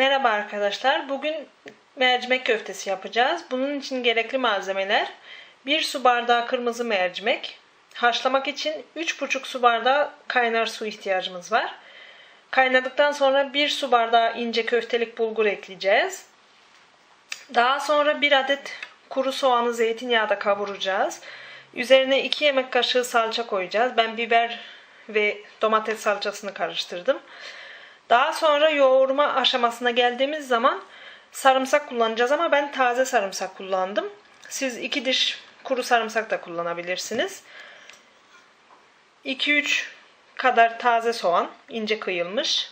Merhaba arkadaşlar. Bugün mercimek köftesi yapacağız. Bunun için gerekli malzemeler 1 su bardağı kırmızı mercimek. Haşlamak için 3,5 su bardağı kaynar su ihtiyacımız var. Kaynadıktan sonra 1 su bardağı ince köftelik bulgur ekleyeceğiz. Daha sonra 1 adet kuru soğanı zeytinyağda kavuracağız. Üzerine 2 yemek kaşığı salça koyacağız. Ben biber ve domates salçasını karıştırdım. Daha sonra yoğurma aşamasına geldiğimiz zaman sarımsak kullanacağız ama ben taze sarımsak kullandım. Siz iki diş kuru sarımsak da kullanabilirsiniz. 2-3 kadar taze soğan, ince kıyılmış.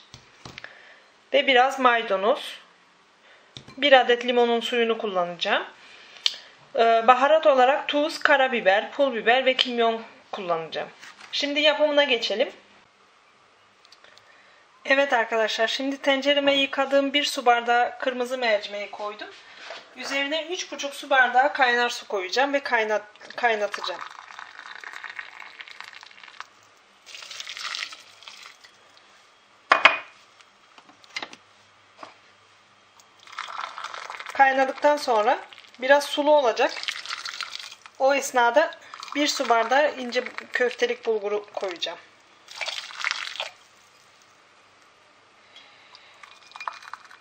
Ve biraz maydanoz. Bir adet limonun suyunu kullanacağım. Ee, Baharat olarak tuz, karabiber, pul biber ve kimyon kullanacağım. Şimdi yapımına geçelim. Evet arkadaşlar şimdi tencereme yıkadığım bir su bardağı kırmızı mercimeği koydum. Üzerine 3,5 su bardağı kaynar su koyacağım ve kaynat, kaynatacağım. Kaynadıktan sonra biraz sulu olacak. O esnada bir su bardağı ince köftelik bulguru koyacağım.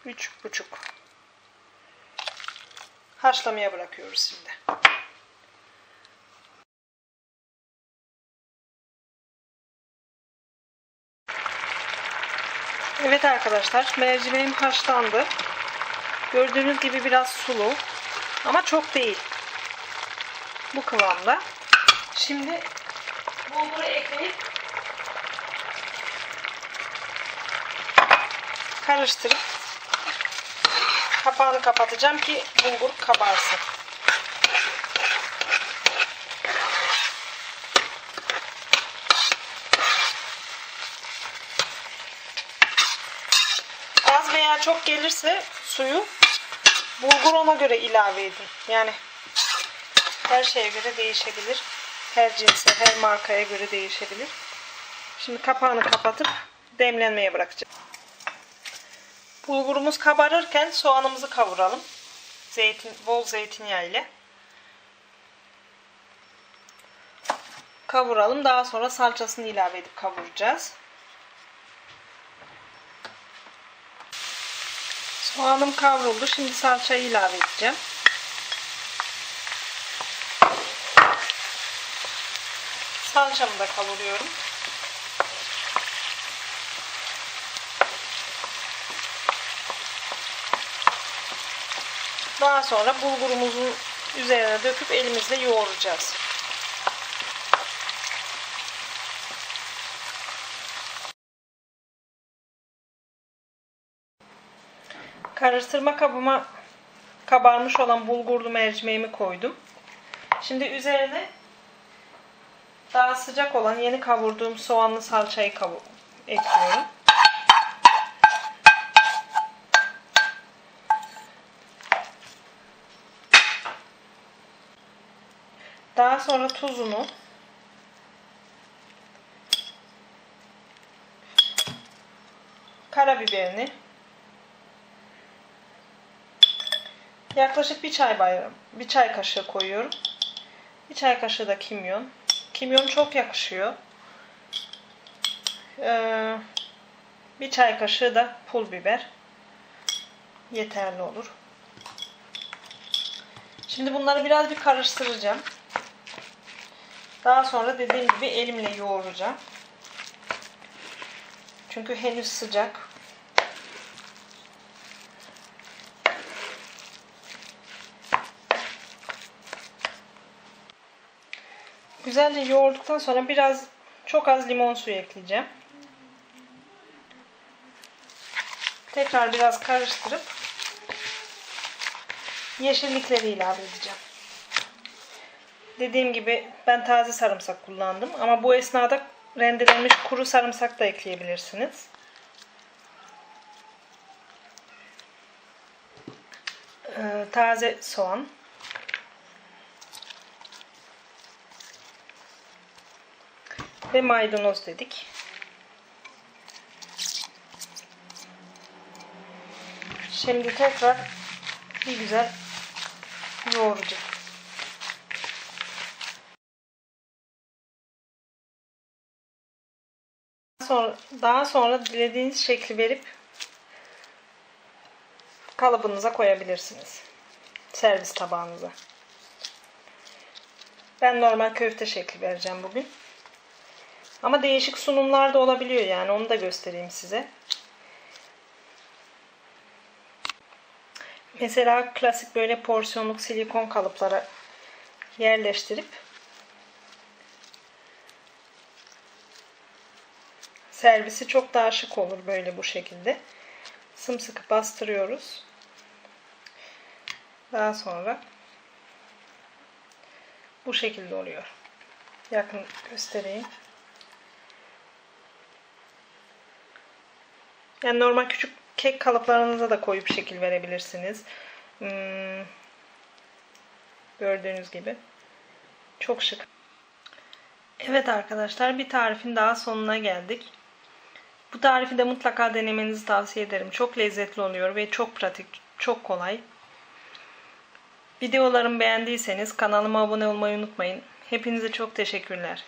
Üç buçuk. Haşlamaya bırakıyoruz şimdi. Evet arkadaşlar mercimeğim haşlandı. Gördüğünüz gibi biraz sulu ama çok değil. Bu kıvamda. Şimdi bulguru ekleyip karıştırıp kapağını kapatacağım ki bulgur kabarsın. Az veya çok gelirse suyu bulgur ona göre ilave edin. Yani her şeye göre değişebilir. Her cinse, her markaya göre değişebilir. Şimdi kapağını kapatıp demlenmeye bırakacağım. Bulgurumuz kabarırken soğanımızı kavuralım. Zeytin, bol zeytinyağı ile. Kavuralım. Daha sonra salçasını ilave edip kavuracağız. Soğanım kavruldu. Şimdi salçayı ilave edeceğim. Salçamı da kavuruyorum. Daha sonra bulgurumuzun üzerine döküp elimizle yoğuracağız. Karıştırma kabıma kabarmış olan bulgurlu mercimeğimi koydum. Şimdi üzerine daha sıcak olan yeni kavurduğum soğanlı salçayı ekliyorum. Daha sonra tuzunu karabiberini yaklaşık bir çay bayram, bir çay kaşığı koyuyorum. Bir çay kaşığı da kimyon. Kimyon çok yakışıyor. Ee, bir çay kaşığı da pul biber. Yeterli olur. Şimdi bunları biraz bir karıştıracağım. Daha sonra dediğim gibi elimle yoğuracağım. Çünkü henüz sıcak. Güzelce yoğurduktan sonra biraz çok az limon suyu ekleyeceğim. Tekrar biraz karıştırıp yeşillikleri ilave edeceğim. Dediğim gibi ben taze sarımsak kullandım ama bu esnada rendelenmiş kuru sarımsak da ekleyebilirsiniz. Ee, taze soğan. Ve maydanoz dedik. Şimdi tekrar bir güzel yoğuracağım. Sonra, daha sonra dilediğiniz şekli verip kalıbınıza koyabilirsiniz. Servis tabağınıza. Ben normal köfte şekli vereceğim bugün. Ama değişik sunumlar da olabiliyor yani onu da göstereyim size. Mesela klasik böyle porsiyonluk silikon kalıplara yerleştirip servisi çok daha şık olur böyle bu şekilde. Sımsıkı bastırıyoruz. Daha sonra bu şekilde oluyor. Yakın göstereyim. Yani normal küçük kek kalıplarınıza da koyup şekil verebilirsiniz. Hmm, gördüğünüz gibi. Çok şık. Evet arkadaşlar bir tarifin daha sonuna geldik. Bu tarifi de mutlaka denemenizi tavsiye ederim. Çok lezzetli oluyor ve çok pratik, çok kolay. Videolarımı beğendiyseniz kanalıma abone olmayı unutmayın. Hepinize çok teşekkürler.